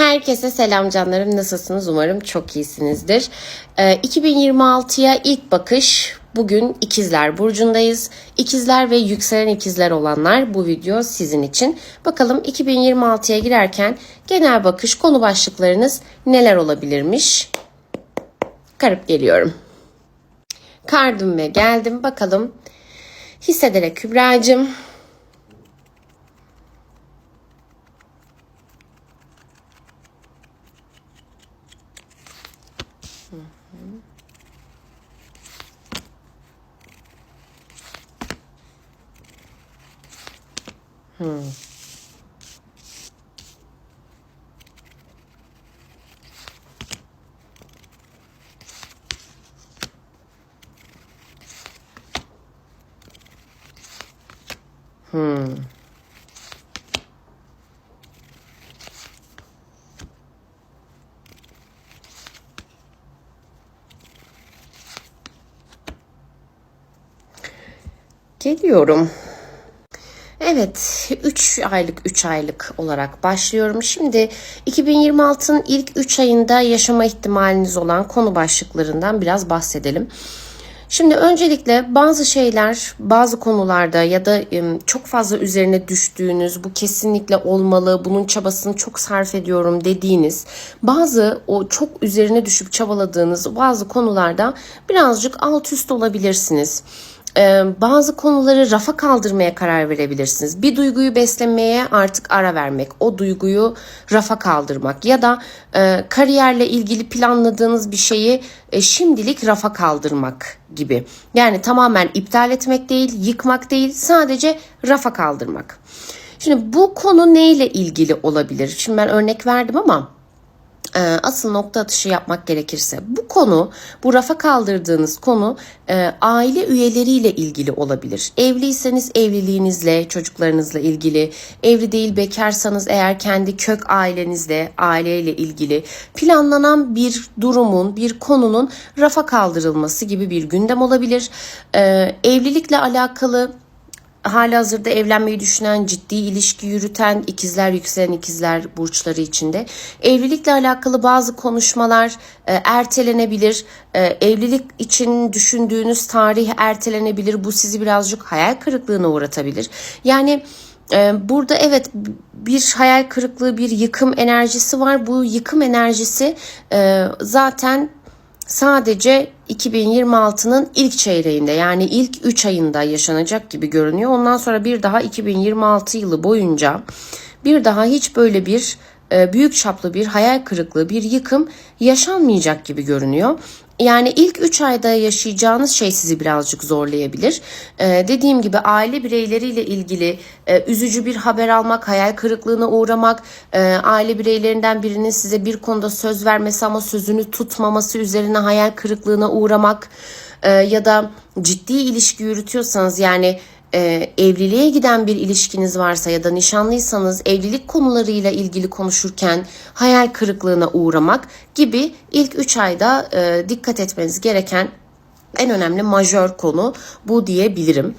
Herkese selam canlarım. Nasılsınız? Umarım çok iyisinizdir. Ee, 2026'ya ilk bakış. Bugün ikizler burcundayız. İkizler ve yükselen ikizler olanlar bu video sizin için. Bakalım 2026'ya girerken genel bakış konu başlıklarınız neler olabilirmiş? Karıp geliyorum. Kardım ve geldim. Bakalım hissederek Kübra'cığım. Geliyorum. Evet, 3 aylık 3 aylık olarak başlıyorum. Şimdi 2026'nın ilk 3 ayında yaşama ihtimaliniz olan konu başlıklarından biraz bahsedelim. Şimdi öncelikle bazı şeyler bazı konularda ya da çok fazla üzerine düştüğünüz bu kesinlikle olmalı bunun çabasını çok sarf ediyorum dediğiniz bazı o çok üzerine düşüp çabaladığınız bazı konularda birazcık alt üst olabilirsiniz bazı konuları rafa kaldırmaya karar verebilirsiniz. Bir duyguyu beslemeye artık ara vermek, o duyguyu rafa kaldırmak ya da kariyerle ilgili planladığınız bir şeyi e, şimdilik rafa kaldırmak gibi. Yani tamamen iptal etmek değil, yıkmak değil, sadece rafa kaldırmak. Şimdi bu konu neyle ilgili olabilir? Şimdi ben örnek verdim ama asıl nokta atışı yapmak gerekirse bu konu bu rafa kaldırdığınız konu e, aile üyeleriyle ilgili olabilir. Evliyseniz evliliğinizle çocuklarınızla ilgili evli değil bekarsanız eğer kendi kök ailenizle aileyle ilgili planlanan bir durumun bir konunun rafa kaldırılması gibi bir gündem olabilir. E, evlilikle alakalı hali hazırda evlenmeyi düşünen, ciddi ilişki yürüten ikizler, yükselen ikizler burçları içinde evlilikle alakalı bazı konuşmalar e, ertelenebilir. E, evlilik için düşündüğünüz tarih ertelenebilir. Bu sizi birazcık hayal kırıklığına uğratabilir. Yani e, burada evet bir hayal kırıklığı, bir yıkım enerjisi var. Bu yıkım enerjisi e, zaten sadece 2026'nın ilk çeyreğinde yani ilk 3 ayında yaşanacak gibi görünüyor. Ondan sonra bir daha 2026 yılı boyunca bir daha hiç böyle bir e, büyük çaplı bir hayal kırıklığı, bir yıkım yaşanmayacak gibi görünüyor. Yani ilk 3 ayda yaşayacağınız şey sizi birazcık zorlayabilir. Ee, dediğim gibi aile bireyleriyle ilgili e, üzücü bir haber almak, hayal kırıklığına uğramak, e, aile bireylerinden birinin size bir konuda söz vermesi ama sözünü tutmaması üzerine hayal kırıklığına uğramak e, ya da ciddi ilişki yürütüyorsanız yani e, evliliğe giden bir ilişkiniz varsa ya da nişanlıysanız evlilik konularıyla ilgili konuşurken hayal kırıklığına uğramak gibi ilk 3 ayda e, dikkat etmeniz gereken en önemli majör konu bu diyebilirim.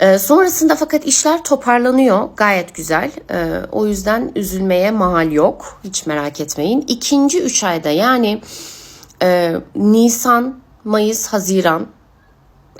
E, sonrasında fakat işler toparlanıyor gayet güzel. E, o yüzden üzülmeye mahal yok hiç merak etmeyin. İkinci 3 ayda yani e, Nisan, Mayıs, Haziran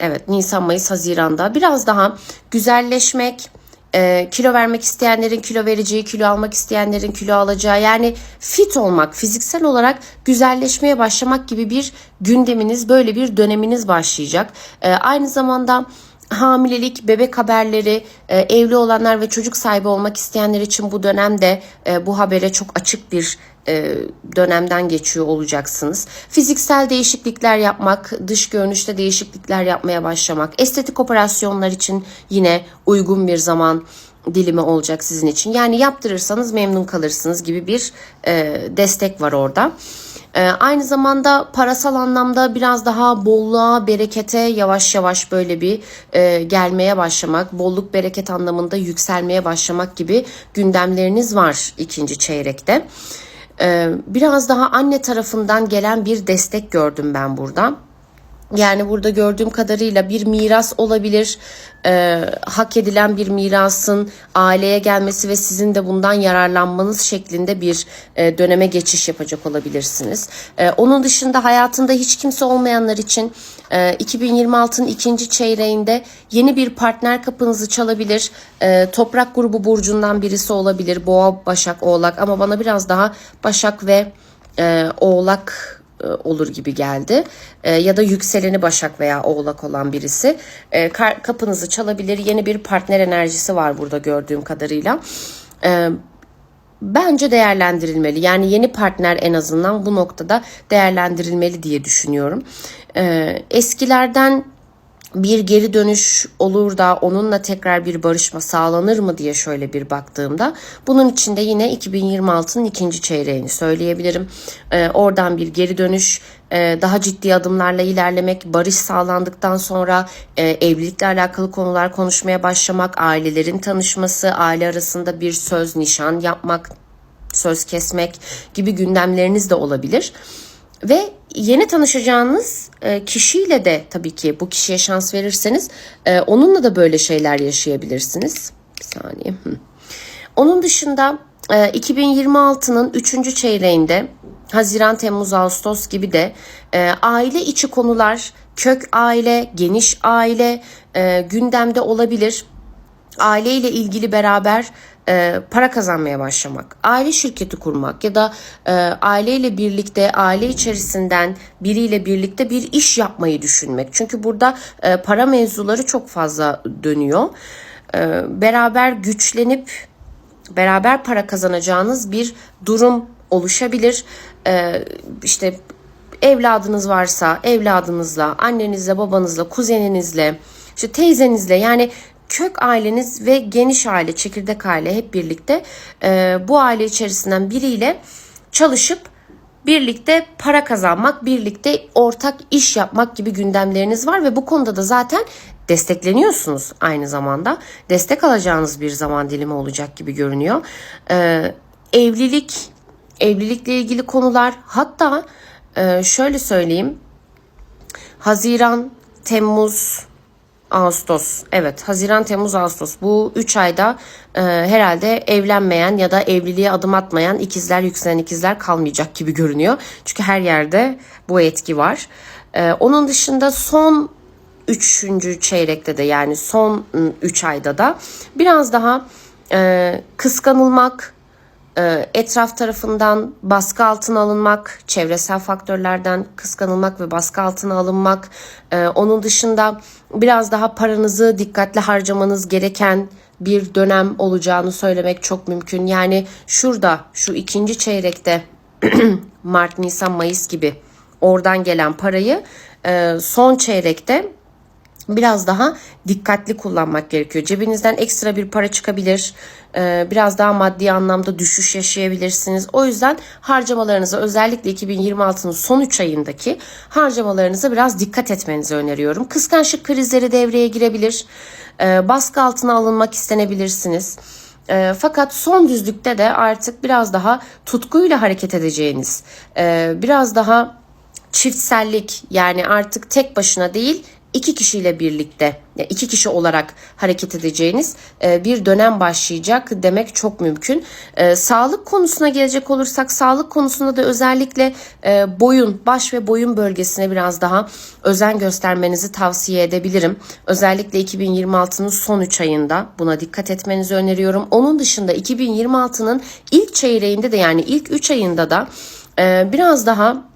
Evet Nisan, Mayıs, Haziran'da. Biraz daha güzelleşmek, e, kilo vermek isteyenlerin kilo vereceği, kilo almak isteyenlerin kilo alacağı yani fit olmak, fiziksel olarak güzelleşmeye başlamak gibi bir gündeminiz, böyle bir döneminiz başlayacak. E, aynı zamanda hamilelik, bebek haberleri, e, evli olanlar ve çocuk sahibi olmak isteyenler için bu dönemde e, bu habere çok açık bir e, dönemden geçiyor olacaksınız. Fiziksel değişiklikler yapmak, dış görünüşte değişiklikler yapmaya başlamak, estetik operasyonlar için yine uygun bir zaman dilimi olacak sizin için. Yani yaptırırsanız memnun kalırsınız gibi bir destek var orada. E, aynı zamanda parasal anlamda biraz daha bolluğa, berekete yavaş yavaş böyle bir e, gelmeye başlamak, bolluk bereket anlamında yükselmeye başlamak gibi gündemleriniz var ikinci çeyrekte. E, biraz daha anne tarafından gelen bir destek gördüm ben burada. Yani burada gördüğüm kadarıyla bir miras olabilir, e, hak edilen bir mirasın aileye gelmesi ve sizin de bundan yararlanmanız şeklinde bir e, döneme geçiş yapacak olabilirsiniz. E, onun dışında hayatında hiç kimse olmayanlar için e, 2026'ın ikinci çeyreğinde yeni bir partner kapınızı çalabilir. E, toprak grubu burcundan birisi olabilir, boğa, başak, oğlak ama bana biraz daha başak ve e, oğlak olur gibi geldi. E, ya da yükseleni Başak veya Oğlak olan birisi e, kapınızı çalabilir. Yeni bir partner enerjisi var burada gördüğüm kadarıyla. E, bence değerlendirilmeli. Yani yeni partner en azından bu noktada değerlendirilmeli diye düşünüyorum. E, eskilerden bir geri dönüş olur da onunla tekrar bir barışma sağlanır mı diye şöyle bir baktığımda bunun içinde yine 2026'nın ikinci çeyreğini söyleyebilirim. Ee, oradan bir geri dönüş, e, daha ciddi adımlarla ilerlemek, barış sağlandıktan sonra e, evlilikle alakalı konular konuşmaya başlamak, ailelerin tanışması, aile arasında bir söz, nişan yapmak, söz kesmek gibi gündemleriniz de olabilir. Ve yeni tanışacağınız e, kişiyle de tabii ki bu kişiye şans verirseniz e, onunla da böyle şeyler yaşayabilirsiniz. Bir saniye. Onun dışında e, 2026'nın 3. çeyreğinde Haziran, Temmuz, Ağustos gibi de e, aile içi konular, kök aile, geniş aile e, gündemde olabilir. Aile ile ilgili beraber e, para kazanmaya başlamak, aile şirketi kurmak ya da e, aileyle birlikte aile içerisinden biriyle birlikte bir iş yapmayı düşünmek. Çünkü burada e, para mevzuları çok fazla dönüyor. E, beraber güçlenip beraber para kazanacağınız bir durum oluşabilir. E, işte evladınız varsa evladınızla, annenizle, babanızla, kuzeninizle, işte teyzenizle yani kök aileniz ve geniş aile, çekirdek aile hep birlikte e, bu aile içerisinden biriyle çalışıp birlikte para kazanmak, birlikte ortak iş yapmak gibi gündemleriniz var ve bu konuda da zaten destekleniyorsunuz aynı zamanda. Destek alacağınız bir zaman dilimi olacak gibi görünüyor. Ee, evlilik, evlilikle ilgili konular hatta e, şöyle söyleyeyim. Haziran, Temmuz, Ağustos. Evet Haziran, Temmuz, Ağustos. Bu 3 ayda e, herhalde evlenmeyen ya da evliliğe adım atmayan ikizler, yükselen ikizler kalmayacak gibi görünüyor. Çünkü her yerde bu etki var. E, onun dışında son 3. çeyrekte de yani son 3 ayda da biraz daha e, kıskanılmak, etraf tarafından baskı altına alınmak, çevresel faktörlerden kıskanılmak ve baskı altına alınmak, e, onun dışında biraz daha paranızı dikkatli harcamanız gereken bir dönem olacağını söylemek çok mümkün. Yani şurada şu ikinci çeyrekte Mart, Nisan, Mayıs gibi oradan gelen parayı e, son çeyrekte biraz daha dikkatli kullanmak gerekiyor. Cebinizden ekstra bir para çıkabilir. Ee, biraz daha maddi anlamda düşüş yaşayabilirsiniz. O yüzden harcamalarınıza özellikle 2026'nın son 3 ayındaki harcamalarınıza biraz dikkat etmenizi öneriyorum. Kıskançlık krizleri devreye girebilir. Ee, baskı altına alınmak istenebilirsiniz. E, fakat son düzlükte de artık biraz daha tutkuyla hareket edeceğiniz, biraz daha çiftsellik yani artık tek başına değil iki kişiyle birlikte iki kişi olarak hareket edeceğiniz e, bir dönem başlayacak demek çok mümkün. E, sağlık konusuna gelecek olursak sağlık konusunda da özellikle e, boyun, baş ve boyun bölgesine biraz daha özen göstermenizi tavsiye edebilirim. Özellikle 2026'nın son 3 ayında buna dikkat etmenizi öneriyorum. Onun dışında 2026'nın ilk çeyreğinde de yani ilk 3 ayında da biraz daha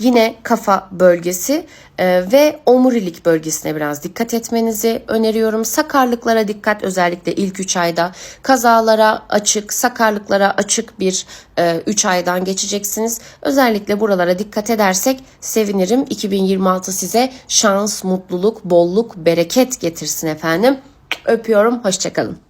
yine kafa bölgesi e, ve omurilik bölgesine biraz dikkat etmenizi öneriyorum. Sakarlıklara dikkat özellikle ilk 3 ayda. Kazalara açık, sakarlıklara açık bir 3 e, aydan geçeceksiniz. Özellikle buralara dikkat edersek sevinirim. 2026 size şans, mutluluk, bolluk, bereket getirsin efendim. Öpüyorum. Hoşçakalın.